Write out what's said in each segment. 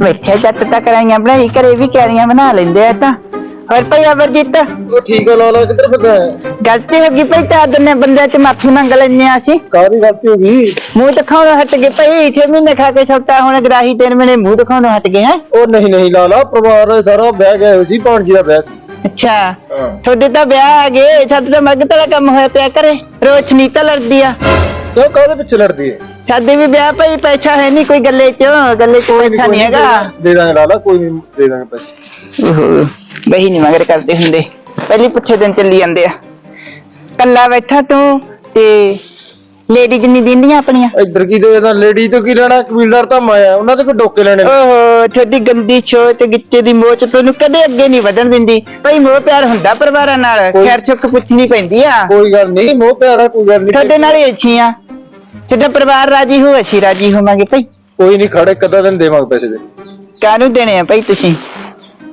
ਵੇਖਿਆ ਜੱਟ ਤਾਂ ਕਰਾਈਆਂ ਬਣਾਈ ਘਰੇ ਵੀ ਕੈਰੀਆਂ ਬਣਾ ਲੈਂਦੇ ਆ ਤਾਂ। ਹੋਰ ਭਾਈ ਅਮਰਜੀਤ? ਉਹ ਠੀਕ ਆ ਲਾਲਾ ਕਿੱਧਰ ਫਿਰਦਾ ਹੈ? ਗਲਤੀ ਹੋ ਗਈ ਭਾਈ ਚਾਰ ਦਿਨ ਬੰਦਿਆਂ ਚ ਮਾਫੀ ਮੰਗ ਲੈਣੇ ਆ ਅਸੀਂ। ਕਾਹਦੀ ਗਲਤੀ ਹੋ ਗਈ? ਮੂੰਹ ਦਿਖਾਉਣੋਂ ਹਟ ਗਏ ਭਾਈ 6 ਮਹੀਨੇ ਖਾ ਕੇ ਸੌਤਾ ਹੁਣ ਗਰਾਹੀ ਤਿੰਨ ਮਹੀਨੇ ਮੂੰਹ ਦਿਖਾਉਣੋਂ ਹਟ ਗਏ ਹੈ? ਉਹ ਨਹੀਂ ਨਹੀਂ ਲਾਲਾ ਪਰਿਵਾਰ ਸਾਰਾ ਬਹਿ ਗਿਆ ਹੋਇਆ ਸੀ ਭਾਣਜੀ ਦਾ ਵਿਆਹ ਸੀ ਅੱਛਾ। ਹਾਂ। ਤੁਹਾਡੇ ਤਾਂ ਵਿਆਹ ਆ ਗਏ ਛੱਡ ਤਾਂ ਮਰਗ ਤੇਰਾ ਕੰਮ ਹੋਇਆ ਪਿਆ ਕਰੇ ਰੋਜ਼ ਨਹੀਂ ਤਾਂ ਲੜਦੀ ਆ। ਕਿਉਂ ਕਾਹਦੇ ਪਿੱਛੇ ਲੜਦੀ ਹੈ? ਸਾਡੇ ਵੀ ਵਿਆਹ ਭਾਈ ਪੈਸਾ ਹੈ ਨਹੀਂ ਕੋਈ ਗੱਲੇ ਚ ਗੱਲੇ ਚ ਪੈਸਾ ਨਹੀਂ ਹੈਗਾ। ਦੇ ਦਾਂਗੇ ਲਾਲਾ ਕੋਈ ਨਹੀਂ ਦੇ ਦਾਂਗੇ ਪੈਸੇ। ਓਹੋ ਬਹੀ ਨਹੀਂ ਮਗਰ ਕਰਦੇ ਹੁੰਦੇ। ਪਹਿਲੀ ਪੁੱਛੇ ਦਿਨ ਚੱਲੀ ਜਾਂਦੇ ਆ। ਕੱਲਾ ਬੈਠਾ ਤੂੰ ਤੇ ਲੇਡੀਜ਼ ਨਹੀਂ ਦਿੰਦੀਆਂ ਆਪਣੀਆਂ? ਇੱਧਰ ਕੀ ਦੇ ਦਾ ਲੇਡੀ ਤੋਂ ਕੀ ਲੈਣਾ ਕਬੀਲਦਾਰ ਤਾਂ ਮਾਇਆ ਉਹਨਾਂ ਤੇ ਕੋਈ ਡੋਕੇ ਲੈਣੇ। ਓਹੋ ਤੁਹਾਡੀ ਗੰਦੀ ਛੋਚ ਗਿੱਚੇ ਦੀ ਮੋਚ ਤੈਨੂੰ ਕਦੇ ਅੱਗੇ ਨਹੀਂ ਵਧਣ ਦਿੰਦੀ। ਭਾਈ ਮੋਹ ਪਿਆਰ ਹੁੰਦਾ ਪਰਿਵਾਰਾਂ ਨਾਲ ਖੈਰ ਚੁੱਕ ਪੁੱਛਣੀ ਪੈਂਦੀ ਆ। ਕੋਈ ਗੱਲ ਨਹੀਂ ਮੋਹ ਪਿਆਰਾ ਕੋਈ ਗੱਲ ਨਹੀਂ ਤੁਹਾਡੇ ਨਾਲ ਹੀ ਅੱਛੀ ਆ। ਜਿੱਦਾਂ ਪਰਿਵਾਰ ਰਾਜੀ ਹੋਵੇ ਅਸੀਂ ਰਾਜੀ ਹੋਵਾਂਗੇ ਭਾਈ। ਕੋਈ ਨਹੀਂ ਖੜੇ ਕਦਾ ਦਿਨ ਦੇਵਾਂਗੇ ਪੈਸੇ ਦੇ। ਕਾਹਨੂੰ ਦੇਣੇ ਆ ਭਾਈ ਤੁਸੀਂ?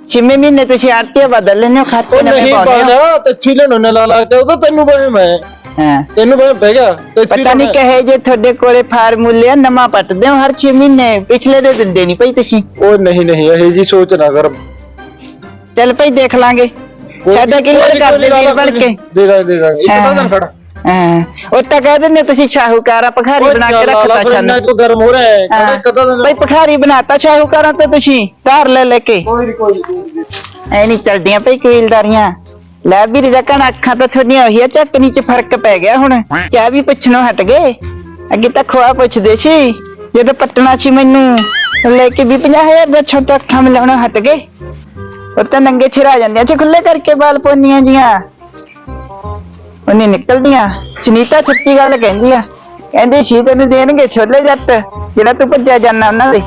ਛੇਵੇਂ ਮਹੀਨੇ ਤੁਸੀਂ ਆਰਤੀਆ ਬਦਲ ਲੈਣੇ ਹੋ ਖਾਤੇ ਉਹ ਨਵੇਂ ਨਹੀਂ ਪਾਉਂਦੇ ਹੋ। ਪਾਣਾ ਤੇ ਛਿਲਣ ਉਹਨੇ ਲਾ ਲਾ ਕੇ ਉਹ ਤਾਂ ਤੈਨੂੰ ਬਹਿ ਮੈਂ। ਹਾਂ। ਤੈਨੂੰ ਬਹਿ ਬਹਿ ਗਿਆ ਤੇ ਪਤਾ ਨਹੀਂ ਕਹੇ ਜੇ ਤੁਹਾਡੇ ਕੋਲੇ ਫਾਰਮੂਲੇ ਆ ਨਵਾਂ ਪੱਟਦੇ ਹੋ ਹਰ 6 ਮਹੀਨੇ ਪਿਛਲੇ ਦੇ ਦਿੰਦੇ ਨਹੀਂ ਭਾਈ ਤੁਸੀਂ। ਉਹ ਨਹੀਂ ਨਹੀਂ ਇਹ ਜੀ ਸੋਚ ਨਾ ਕਰ। ਚੱਲ ਭਾਈ ਦੇਖ ਲਾਂਗੇ। ਸਾਡਾ ਕੀ ਲੋੜ ਕਰਦੇ ਵੀਰ ਬਣ ਕੇ। ਦੇ ਦੇ ਇੱਕ ਹਾਂ। ਤਾਂ ਦਿਨ ਖੜਾ। ਹਾਂ ਉਹ ਤਾਂ ਕਹਿ ਦਿੰਦੇ ਤੁਸੀਂ ਸ਼ਾਹੂਕਾਰਾ ਭਖਾਰੀ ਬਣਾ ਕੇ ਰੱਖਤਾ ਸਾਨੂੰ। ਕੋ ਗਰਮ ਹੋ ਰਿਹਾ ਹੈ ਹਾਂ। ਭਾਈ ਭਖਾਰੀ ਬਣਾਤਾ ਸ਼ਾਹੂਕਾਰਾਂ ਤੇ ਤੁਸੀਂ ਧਾਰ ਲੈ ਲੈ ਕੇ। ਕੋਈ ਨਹੀਂ ਕੋਈ। ਐ ਨਹੀਂ ਚਲਦੀਆਂ ਭਾਈ ਕਬੀਲਦਾਰੀਆਂ। ਲੈ ਵੀਰ ਦਾ ਕਣ ਅੱਖਾਂ ਤਾਂ ਤੁਹਾਡੀਆਂ ਉਹੀ ਆ ਚੱਕਣੀ ਚ ਫ਼ਰਕ ਪੈ ਗਿਆ ਹੁਣ। ਚਾਹ ਵੀ ਪੁੱਛਣੋਂ ਹਟ ਗਏ। ਅੱਗੇ ਤਾਂ ਖੋਆ ਪੁੱਛਦੇ ਸੀ ਜਦੋਂ ਪੱਟਣਾ ਸੀ ਮੈਨੂੰ ਲੈ ਕੇ ਵੀ 50000 ਦਾ ਛੋਟਾ ਅੱਖਾਂ ਮਿਲਾਉਣੋਂ ਹਟ ਗਏ। ਉਹ ਤਾਂ ਨੰਗੇ ਛਿਰਾ ਜਾਂਦੀਆਂ ਚ ਖੁੱਲੇ ਕਰਕੇ ਬਾਲ ਪੋਨੀਆਂ ਜੀਆਂ। ਉਹਨੇ ਨਿਕਲਦੀਆਂ। ਸੁਨੀਤਾ ਸੱਚੀ ਗੱਲ ਕਹਿੰਦੀ ਆ। ਕਹਿੰਦੀ ਸੀ ਤੈਨੂੰ ਦੇਣਗੇ ਛੋਲੇ ਜੱਟ, ਜਿਹੜਾ ਤੂੰ ਭੱਜਿਆ ਜਾਂਦਾ ਉਹਨਾਂ ਦੇ।